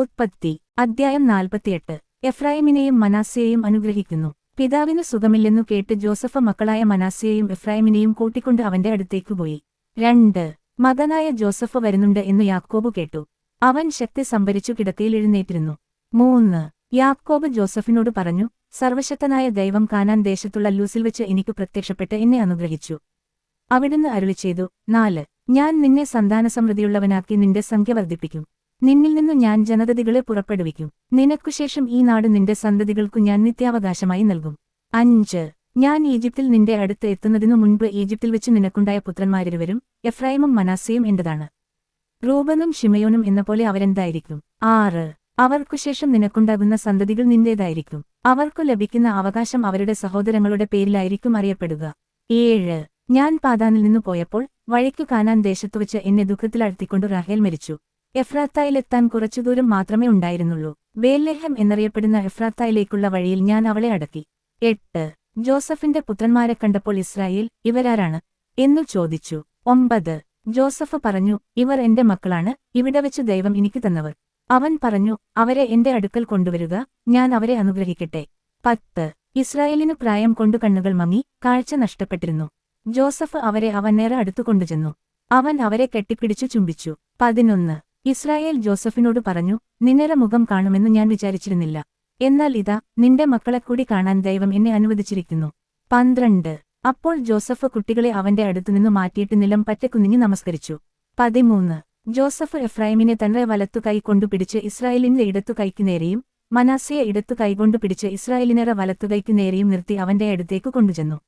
ഉത്പത്തി അദ്ധ്യായം നാൽപ്പത്തിയെട്ട്. എഫ്രായിമിനെയും മനാസിയെയും അനുഗ്രഹിക്കുന്നു. പിതാവിന് സുഖമില്ലെന്നു കേട്ട് ജോസഫ് മക്കളായ മനാസിയെയും എഫ്രായിമിനെയും കൂട്ടിക്കൊണ്ട് അവന്റെ അടുത്തേക്കു പോയി. രണ്ട് മകനായ ജോസഫ് വരുന്നുണ്ട് എന്ന് യാക്കോബ് കേട്ടു. അവൻ ശക്തി സംഭരിച്ചു കിടക്കയിൽ എഴുന്നേറ്റിരുന്നു. മൂന്ന് യാക്കോബ് ജോസഫിനോട് പറഞ്ഞു സർവശക്തനായ ദൈവം കാനാൻ ദേശത്തുള്ള ലൂസിൽ വെച്ച് എനിക്ക് പ്രത്യക്ഷപ്പെട്ട് എന്നെ അനുഗ്രഹിച്ചു. അവിടുന്ന് അരുളി ചെയ്തു നാല് ഞാൻ നിന്നെ സന്താനസമൃദ്ധിയുള്ളവനാക്കി നിന്റെ സംഖ്യ വർദ്ധിപ്പിക്കും. നിന്നിൽ നിന്നു ഞാൻ ജനതതികളെ പുറപ്പെടുവിക്കും. നിനക്കുശേഷം ഈ നാട് നിന്റെ സന്തതികൾക്കു ഞാൻ നിത്യാവകാശമായി നൽകും. അഞ്ച്. ഞാൻ ഈജിപ്തിൽ നിന്റെ അടുത്ത് എത്തുന്നതിനു മുൻപ് ഈജിപ്തിൽ വെച്ച് നിനക്കുണ്ടായ പുത്രന്മാരിരുവരും എഫ്രൈമും മനാസയും എന്റേതാണ്. റൂബനും ഷിമയോനും എന്ന പോലെ അവരെന്തായിരിക്കും? ആറ്. അവർക്കുശേഷം നിനക്കുണ്ടാകുന്ന സന്തതികൾ നിന്റേതായിരിക്കും. അവർക്കു ലഭിക്കുന്ന അവകാശം അവരുടെ സഹോദരങ്ങളുടെ പേരിലായിരിക്കും അറിയപ്പെടുക. ഏഴ്. ഞാൻ പാതാനിൽ നിന്നു പോയപ്പോൾ വഴിക്കു കാനാൻ ദേശത്തു വെച്ച് എന്നെ ദുഃഖത്തിലഴ്ത്തിക്കൊണ്ട് റാഹേൽ മരിച്ചു. എഫ്രാത്തായിലെത്താൻ കുറച്ചു ദൂരം മാത്രമേ ഉണ്ടായിരുന്നുള്ളൂ. ബേൽലേഹം എന്നറിയപ്പെടുന്ന എഫ്രാത്തായിലേക്കുള്ള വഴിയിൽ ഞാൻ അവളെ അടക്കി. എട്ട്. ജോസഫിന്റെ പുത്രന്മാരെ കണ്ടപ്പോൾ ഇസ്രായേൽ ഇവരാരാണ്? എന്നു ചോദിച്ചു. ഒമ്പത്. ജോസഫ് പറഞ്ഞു ഇവർ എന്റെ മക്കളാണ് ഇവിടെ വെച്ച് ദൈവം എനിക്ക് തന്നവർ. അവൻ പറഞ്ഞു അവരെ എന്റെ അടുക്കൽ കൊണ്ടുവരിക ഞാൻ അവരെ അനുഗ്രഹിക്കട്ടെ. പത്ത്. ഇസ്രായേലിനു പ്രായം കൊണ്ടു കണ്ണുകൾ മങ്ങി കാഴ്ച നഷ്ടപ്പെട്ടിരുന്നു. ജോസഫ് അവരെ അവൻ നേരെ അടുത്തു കൊണ്ടുചെന്നു. അവൻ അവരെ കെട്ടിപ്പിടിച്ചു ചുംബിച്ചു. പതിനൊന്ന്. ഇസ്രായേൽ ജോസഫിനോട് പറഞ്ഞു നിന്നര മുഖം കാണുമെന്ന് ഞാൻ വിചാരിച്ചിരുന്നില്ല. എന്നാൽ ഇതാ നിന്റെ മക്കളെക്കൂടി കാണാൻ ദൈവം എന്നെ അനുവദിച്ചിരിക്കുന്നു. പന്ത്രണ്ട്. അപ്പോൾ ജോസഫ് കുട്ടികളെ അവന്റെ അടുത്തുനിന്നു മാറ്റിയിട്ട് നിലം പറ്റക്കുനിഞ്ഞ് നമസ്കരിച്ചു. പതിമൂന്ന്. ജോസഫ് എഫ്രൈമിനെ തന്റെ വലത്തു കൈ കൊണ്ടുപിടിച്ച് ഇസ്രായേലിന്റെ ഇടത്തു കൈക്ക് നേരെയും മനാസിയെ ഇടത്തു കൈകൊണ്ടു പിടിച്ച് വലത്തു കൈക്ക് നേരെയും നിർത്തി അവന്റെ അടുത്തേക്ക് കൊണ്ടുചെന്നു.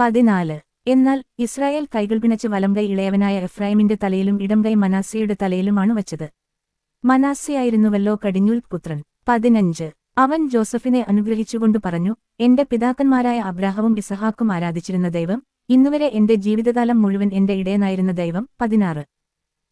പതിനാല്. എന്നാൽ ഇസ്രായേൽ കൈകൾ പിണച്ച് വലംകൈ ഇളയവനായ എഫ്രൈമിന്റെ തലയിലും ഇടംകൈ മനാസിയുടെ തലയിലുമാണ് വച്ചത്. മനാസിയായിരുന്നുവല്ലോ കടിഞ്ഞൂൽ പുത്രൻ. പതിനഞ്ച്. അവൻ ജോസഫിനെ അനുഗ്രഹിച്ചുകൊണ്ട് പറഞ്ഞു എന്റെ പിതാക്കന്മാരായ അബ്രാഹവും ഇസഹാക്കും ആരാധിച്ചിരുന്ന ദൈവം ഇന്നുവരെ എന്റെ ജീവിതകാലം മുഴുവൻ എന്റെ ഇടയനായിരുന്ന ദൈവം. പതിനാറ്.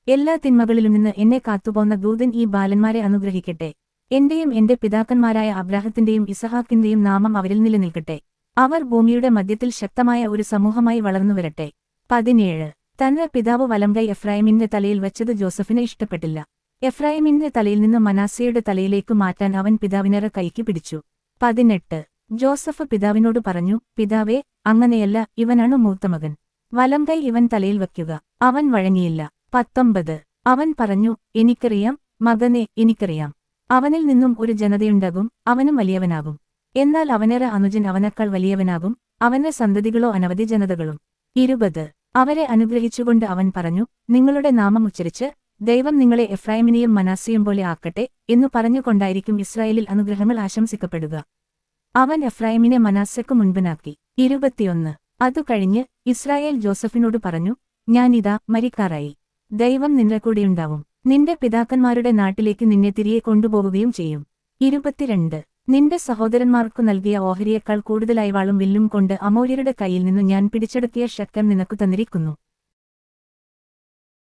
എല്ലാ തിന്മകളിലും നിന്ന് എന്നെ കാത്തുപോന്ന ദൂതൻ ഈ ബാലന്മാരെ അനുഗ്രഹിക്കട്ടെ. എന്റെയും എന്റെ പിതാക്കന്മാരായ അബ്രാഹത്തിന്റെയും ഇസഹാക്കിന്റെയും നാമം അവരിൽ നിലനിൽക്കട്ടെ. അവർ ഭൂമിയുടെ മധ്യത്തിൽ ശക്തമായ ഒരു സമൂഹമായി വളർന്നുവരട്ടെ പതിനേഴ്. തന്റെ പിതാവ് വലംകൈ എഫ്രൈമിന്റെ തലയിൽ വച്ചത് ജോസഫിനെ ഇഷ്ടപ്പെട്ടില്ല. എഫ്രൈമിന്റെ തലയിൽ നിന്ന് മനാസയുടെ തലയിലേക്ക് മാറ്റാൻ അവൻ പിതാവിനേറെ കൈക്ക് പിടിച്ചു. പതിനെട്ട്. ജോസഫ് പിതാവിനോട് പറഞ്ഞു പിതാവേ അങ്ങനെയല്ല ഇവനാണ് മൂത്തമകൻ വലംകൈ ഇവൻ തലയിൽ വയ്ക്കുക. അവൻ വഴങ്ങിയില്ല. പത്തൊമ്പത്. അവൻ പറഞ്ഞു എനിക്കറിയാം മകനെ എനിക്കറിയാം. അവനിൽ നിന്നും ഒരു ജനതയുണ്ടാകും അവനും വലിയവനാകും. എന്നാൽ അവനേറെ അനുജൻ അവനേക്കാൾ വലിയവനാകും അവന്റെ സന്തതികളോ അനവധി ജനതകളും. ഇരുപത്. അവരെ അനുഗ്രഹിച്ചുകൊണ്ട് അവൻ പറഞ്ഞു നിങ്ങളുടെ നാമം ഉച്ചരിച്ച് ദൈവം നിങ്ങളെ എഫ്രൈമിനെയും മനാസിയും പോലെ ആക്കട്ടെ എന്നു പറഞ്ഞുകൊണ്ടായിരിക്കും ഇസ്രായേലിൽ അനുഗ്രഹങ്ങൾ ആശംസിക്കപ്പെടുക. അവൻ എഫ്രൈമിനെ മനാസയ്ക്കു മുൻപിനാക്കി. ഇരുപത്തിയൊന്ന്. അതു കഴിഞ്ഞ് ഇസ്രായേൽ ജോസഫിനോട് പറഞ്ഞു ഞാനിതാ മരിക്കാറായി. ദൈവം നിന്റെ കൂടെയുണ്ടാവും. നിന്റെ പിതാക്കന്മാരുടെ നാട്ടിലേക്ക് നിന്നെ തിരികെ കൊണ്ടുപോകുകയും ചെയ്യും. ഇരുപത്തിരണ്ട്. നിന്റെ സഹോദരന്മാർക്കു നൽകിയ ഓഹരിയേക്കാൾ കൂടുതലായി വാളും വില്ലും കൊണ്ട് അമോര്യരുടെ കയ്യിൽ നിന്നു ഞാൻ പിടിച്ചെടുത്തിയ ശക്തം നിനക്കു തന്നിരിക്കുന്നു.